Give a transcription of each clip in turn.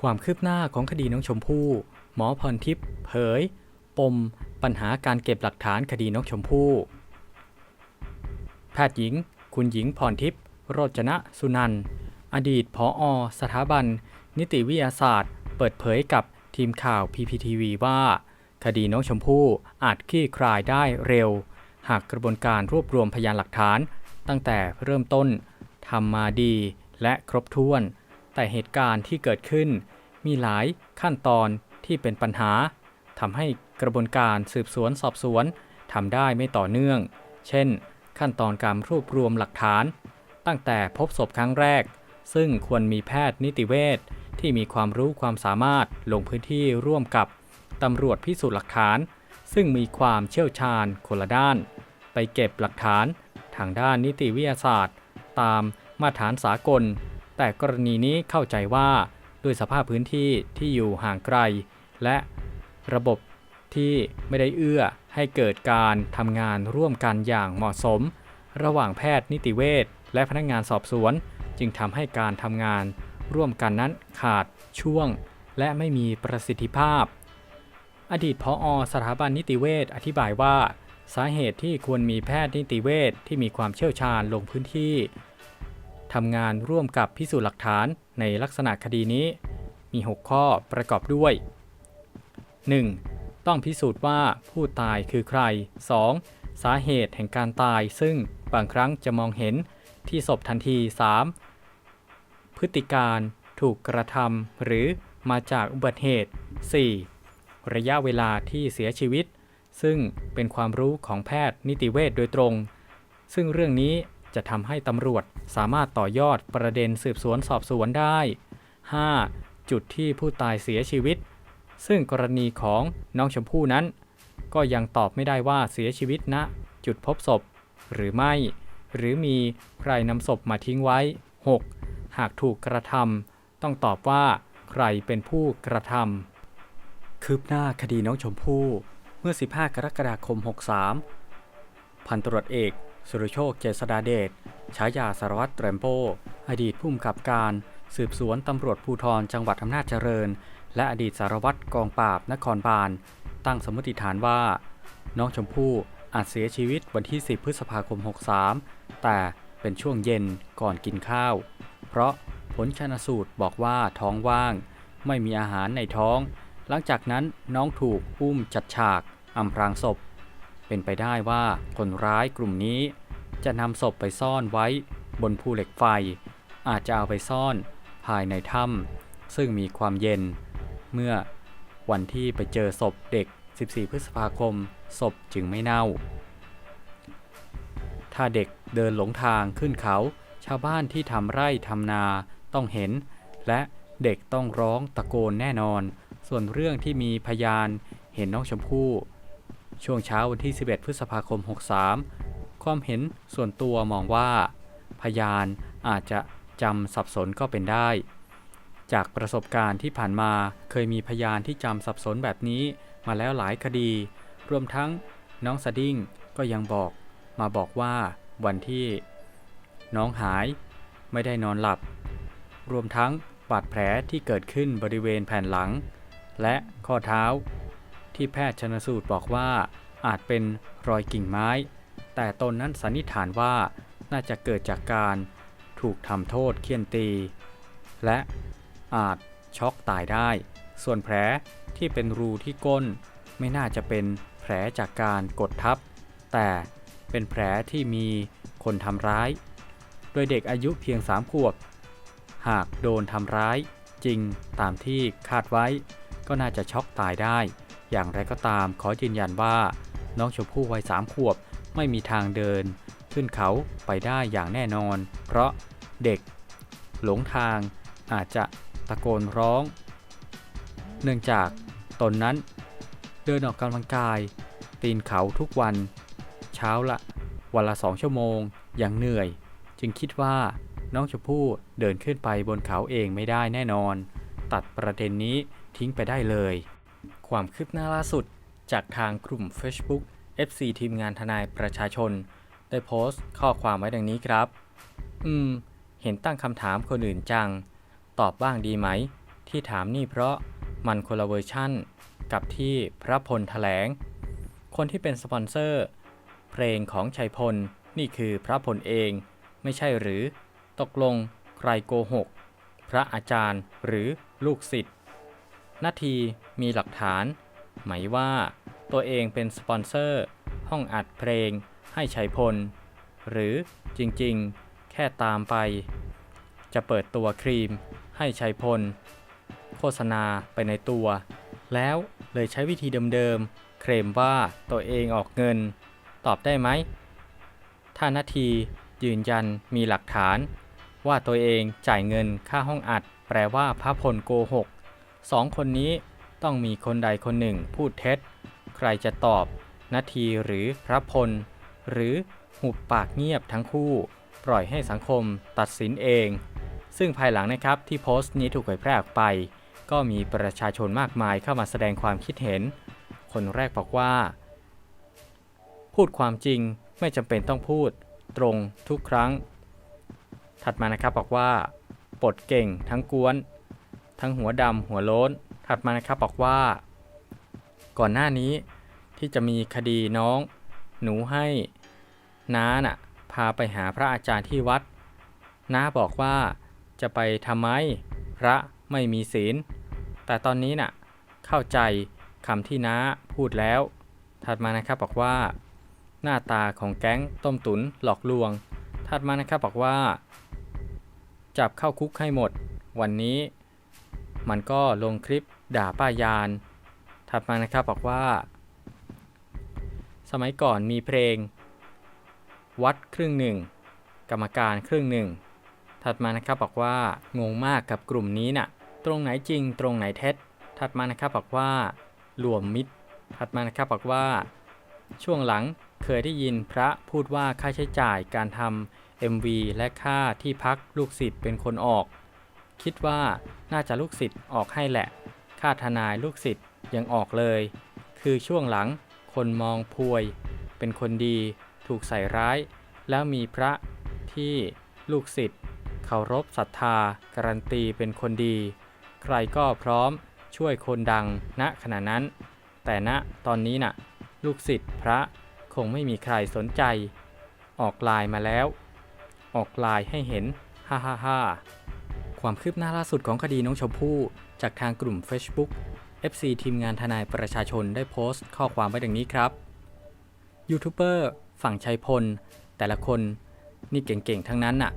ความคืบหน้าของคดีน้องชมพู่ หมอพรทิพย์เผย ปม ปัญหาการเก็บหลักฐานคดีน้องชมพู่ แพทย์หญิง คุณหญิงพรทิพย์โรจนะสุนันท์อดีตผออสถาบัน นิติวิทยาศาสตร์ เปิดเผยกับทีมข่าว PPTV ว่า คดีน้องชมพู่อาจคลี่คลายได้เร็ว หากกระบวนการรวบรวมพยานหลักฐาน ตั้งแต่เริ่มต้นทำมาดีและครบถ้วน แต่เหตุการณ์ที่เกิดขึ้น มีหลายขั้นตอนที่เป็นปัญหาทำให้กระบวนการสืบสวนสอบสวนทำได้ไม่ต่อเนื่อง เช่น ขั้นตอนการรวบรวมหลักฐาน ตั้งแต่พบศพครั้งแรก ซึ่งควรมีแพทย์นิติเวชที่มีความรู้ความสามารถลงพื้นที่ร่วมกับตำรวจพิสูจน์หลักฐาน ซึ่งมีความเชี่ยวชาญคนละด้าน ไปเก็บหลักฐาน ทางด้านนิติวิทยาศาสตร์ ตามมาตรฐานสากล แต่กรณีนี้เข้าใจว่าด้วยสภาพพื้นที่ที่อยู่ห่างไกล และระบบที่ไม่ได้เอื้อให้เกิดการทำงานร่วมกันอย่างเหมาะสม ระหว่างแพทย์นิติเวชและพนักงานสอบสวน จึงทำให้การทำงานร่วมกันนั้นขาดช่วง และไม่มีประสิทธิภาพ อดีตพออสถาบันนิติเวชอธิบายว่า สาเหตุที่ควรมีแพทย์นิติเวชที่มีความเชี่ยวชาญลงพื้นที่ ทำงานร่วมกับพิสูจน์หลักฐานในลักษณะคดีนี้ มี 6 ข้อประกอบด้วย 1. ต้องพิสูจน์ว่าผู้ตายคือใคร 2. สาเหตุแห่งการตายซึ่งบางครั้งจะมองเห็นที่ศพทันที 3. พฤติการถูกกระทำหรือมาจากอุบัติเหตุ 4. ระยะเวลาที่เสียชีวิต ซึ่งเป็นความรู้ของแพทย์นิติเวชโดยตรง ซึ่งเรื่องนี้ จะทำให้ตำรวจสามารถต่อยอดประเด็นสืบสวนสอบสวนได้ 5. จุดที่ผู้ตายเสียชีวิต ซึ่งกรณีของน้องชมพู่นั้น ก็ยังตอบไม่ได้ว่าเสียชีวิตณจุดพบศพ หรือไม่ หรือมีใครนำศพมาทิ้งไว้ 6. หากถูกกระทำต้องตอบว่าใครเป็นผู้กระทำคืบหน้าคดีน้องชมพู่เมื่อ 15 กรกฎาคม 63 พันตรวจเอก สุรโชค เจษดาเดช ฉายาสารวัตรแรมโบ้อดีตผู้กำกับการ สืบสวนตำรวจภูธรจังหวัดอำนาจเจริญ และอดีตสารวัตรกองปราบนครบาล ตั้งสมมติฐานว่า น้องชมพู่อาจเสียชีวิตวันที่ 10 พฤษภาคม 63 แต่เป็นช่วงเย็นก่อนกินข้าว เพราะผลชนสูตรบอกว่าท้องว่าง ไม่มีอาหารในท้อง หลังจากนั้นน้องถูกอุ้มจัดฉากอำพรางศพ เป็นไปได้ว่าคนร้ายกลุ่มนี้ จะนำศพไปซ่อนไว้บนภูเหล็กไฟ อาจจะเอาไปซ่อนภายในถ้ำซึ่งมีความเย็น เมื่อวันที่ไปเจอศพเด็ก 14 พฤษภาคม ศพจึงไม่เน่า ถ้าเด็กเดินหลงทางขึ้นเขา ชาวบ้านที่ทำไร่ทำนาต้องเห็น และเด็กต้องร้องตะโกนแน่นอน ส่วนเรื่องที่มีพยานเห็นน้องชมพู่ ช่วงเช้าวันที่ 11 พฤษภาคม 63 ความเห็นส่วนตัวมองว่า พยานอาจจะจำสับสนก็เป็นได้ จากประสบการณ์ที่ผ่านมาเคยมีพยานที่จำสับสนแบบนี้มาแล้วหลายคดี รวมทั้งน้องสดิ้งก็ยังบอกมาบอกว่าวันที่น้องหายไม่ได้นอนหลับ รวมทั้งบาดแผลที่เกิดขึ้นบริเวณแผ่นหลัง และข้อเท้า ที่แพทย์ชนสูตรบอกว่า อาจเป็นรอยกิ่งไม้ แต่ตนนั้นสันนิษฐานว่าน่าจะเกิดจากการถูกทำโทษเคี่ยนตี และอาจช็อกตายได้ ส่วนแผลที่เป็นรูที่ก้น ไม่น่าจะเป็นแผลจากการกดทับ แต่เป็นแผลที่มีคนทำร้าย โดยเด็กอายุเพียง3ขวบ หากโดนทำร้ายจริงตามที่คาดไว้ ก็น่าจะช็อกตายได้ อย่างไรก็ตามขอยืนยันว่าน้องชมพู่วัยสามขวบไม่มีทางเดิน ขึ้นเขาไปได้อย่างแน่นอน เพราะเด็ก หลงทางอาจจะตะโกนร้อง เนื่องจากตนนั้น เดินออกกำลังกายปีนเขาทุกวัน เช้าละ วันละสองชั่วโมงอย่างเหนื่อย จึงคิดว่าน้องชมพู่เดินขึ้นไปบนเขาเองไม่ได้แน่นอน ตัดประเด็นนี้ทิ้งไปได้เลย ความคืบหน้าล่าสุด จากทางกลุ่ม Facebook FC ทีมงานทนายประชาชน ได้โพสต์ข้อความไว้ดังนี้ครับ อืม เห็นตั้งคำถามคนอื่นจัง ตอบบ้างดีไหม ที่ถามนี่เพราะมันคนละเวอร์ชั่น กับที่พระพลแถลง คนที่เป็นสปอนเซอร์ เพลงของชัยพล นี่คือพระพลเอง ไม่ใช่หรือ ตกลงใครโกหก พระอาจารย์หรือลูกศิษย์ นาทีมีหลักฐานหมายว่าตัวเองเป็นสปอนเซอร์ ห้องอัดเพลงให้ชัยพล หรือจริงๆ แค่ตามไป จะเปิดตัวครีมให้ชัยพล โฆษณาไปในตัว แล้วเลยใช้วิธีเดิมๆ เคลมว่าตัวเองออกเงิน ตอบได้ไหม ถ้านาทียืนยันมีหลักฐาน ว่าตัวเองจ่ายเงินค่าห้องอัด แปลว่าพระพลโกหก สองคนนี้ต้องมีคนใดคนหนึ่งพูดเท็จ ใครจะตอบนาทีหรือพระพล หรือหุบปากเงียบทั้งคู่ ปล่อยให้สังคมตัดสินเอง ซึ่งภายหลังนะครับที่โพสต์นี้ถูกเผยแพร่ออกไป ก็มีประชาชนมากมายเข้ามาแสดงความคิดเห็น คนแรกบอกว่า พูดความจริงไม่จำเป็นต้องพูดตรงทุกครั้ง ถัดมานะครับบอกว่าปลดเก่งทั้งกวน ทั้งหัวดำหัวโล้น ถัดมานะครับบอกว่า ก่อนหน้านี้ที่จะมีคดีน้อง หนูให้น้าน่ะพาไปหาพระอาจารย์ที่วัด น้าบอกว่าจะไปทำไม พระไม่มีศีล แต่ตอนนี้น่ะเข้าใจคำที่น้าพูดแล้ว ถัดมานะครับบอกว่า หน้าตาของแก๊งต้มตุนหลอกลวง ถัดมานะครับบอกว่า จับเข้าคุกให้หมด วันนี้ มันก็ลงคลิปด่าป้ายาน ถัดมานะครับบอกว่า สมัยก่อนมีเพลง วัดครึ่งหนึ่งกรรมการครึ่งหนึ่งถัดมานะครับบอกว่างงมากกับกลุ่มนี้น่ะ ตรงไหนจริงตรงไหนเท็จ ถัดมานะครับบอกว่ารวมมิตร ถัดมานะครับบอกว่า ช่วงหลังเคยได้ยินพระพูดว่าค่าใช้จ่ายการทำ MV และค่าที่พักลูกศิษย์เป็นคนออก คิดว่าน่าจะลูกศิษย์ออกให้แหละ ค่าทนายลูกศิษย์ยังออกเลย คือช่วงหลังคนมองพวย เป็นคนดีถูกใส่ร้าย แล้วมีพระที่ลูกศิษย์เคารพศรัทธา การันตีเป็นคนดี ใครก็พร้อมช่วยคนดังณขณะนั้น แต่ณตอนนี้น่ะ ลูกศิษย์พระคงไม่มีใครสนใจ ออกลายมาแล้ว ออกลายให้เห็น ฮ่าฮ่าฮ่า ความคืบหน้าล่าสุดของคดีน้องชมพู่ จากทางกลุ่ม Facebook FC ทีมงานทนายประชาชนได้โพสต์ข้อความไว้ดังนี้ครับ ยูทูบเบอร์ฝั่งชัยพล แต่ละคนนี่เก่งๆ ทั้งนั้นน่ะ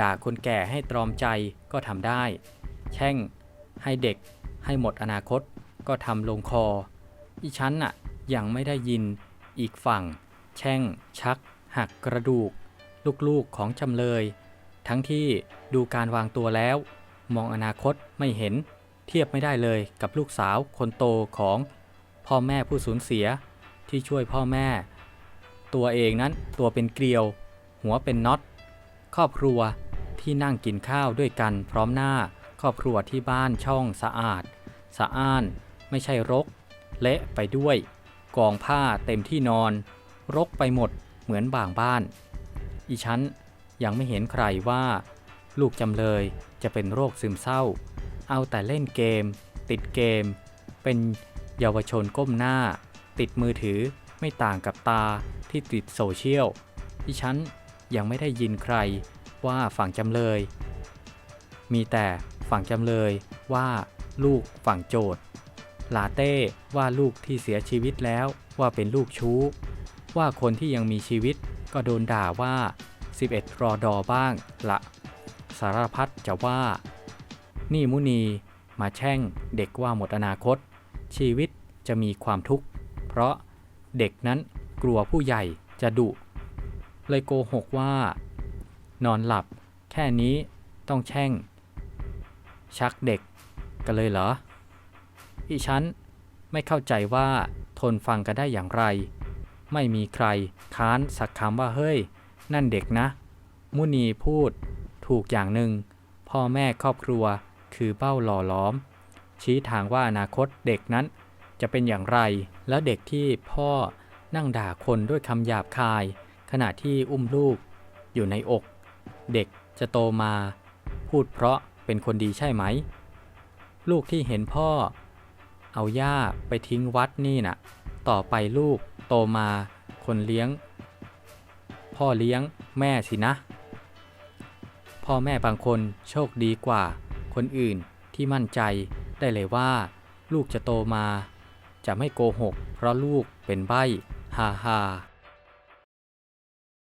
ด่าคนแก่ให้ตรอมใจก็ทำได้ แช่ง ให้เด็ก ให้หมดอนาคต ก็ทำลงคอ อีชั้นน่ะ ยังไม่ได้ยิน อีกฝั่ง แช่ง ชัก หักกระดูก ลูกๆของจำเลย ทั้งที่ดูการวางตัวแล้ว มองอนาคตไม่เห็น เทียบไม่ได้เลยกับลูกสาวคนโตของพ่อแม่ผู้สูญเสียที่ช่วยพ่อแม่ ตัวเองนั้นตัวเป็นเกลียว หัวเป็นน็อต ครอบครัวที่นั่งกินข้าวด้วยกันพร้อมหน้า ครอบครัวที่บ้านช่องสะอาด สะอ้าน ไม่ใช่รก เละไปด้วย กองผ้าเต็มที่นอน รกไปหมดเหมือนบางบ้าน อีชั้น ยังไม่เห็นใครว่า ลูกจำเลยจะเป็นโรคซึมเศร้า เอาแต่เล่นเกม ติดเกม เป็นเยาวชนก้มหน้า ติดมือถือไม่ต่างกับตาที่ติดโซเชียลดิฉันยังไม่ได้ยินใครว่าฝั่งจำเลย มีแต่ฝั่งจำเลยว่าลูกฝั่งโจทย์ลาเต้ว่าลูกที่เสียชีวิตแล้วว่าเป็นลูกชู้ ว่าคนที่ยังมีชีวิตก็โดนด่าว่า 11 รอดอบ้างละสารพัดจะว่า นี่มุนีมาแช่งเด็กว่าหมดอนาคต ชีวิตจะมีความทุกข์ เพราะเด็กนั้นกลัวผู้ใหญ่จะดุ เลยโกหกว่า นอนหลับแค่นี้ต้องแช่ง ชักเด็กกันเลยเหรออีฉันไม่เข้าใจว่าทนฟังกันได้อย่างไร ไม่มีใครค้านสักคำว่าเฮ้ย นั่นเด็กนะ มุนีพูดถูกอย่างหนึ่ง พ่อแม่ครอบครัวคือเป้าหล่อล้อม ชี้ทางว่าอนาคตเด็กนั้นจะเป็นอย่างไร แล้วเด็กที่พ่อนั่งด่าคนด้วยคำหยาบคาย ขณะที่อุ้มลูก อยู่ในอก เด็กจะโตมา พูดเพราะเป็นคนดีใช่ไหม ลูกที่เห็นพ่อ เอาย่าไปทิ้งวัดนี่น่ะ ต่อไปลูกโตมาคนเลี้ยง พ่อเลี้ยงแม่สินะ พ่อแม่บางคนโชคดีกว่า คนอื่นที่มั่นใจได้เลยว่า ลูกจะโตมา จะไม่โกหก เพราะลูกเป็นใบ้ฮ่าฮ่า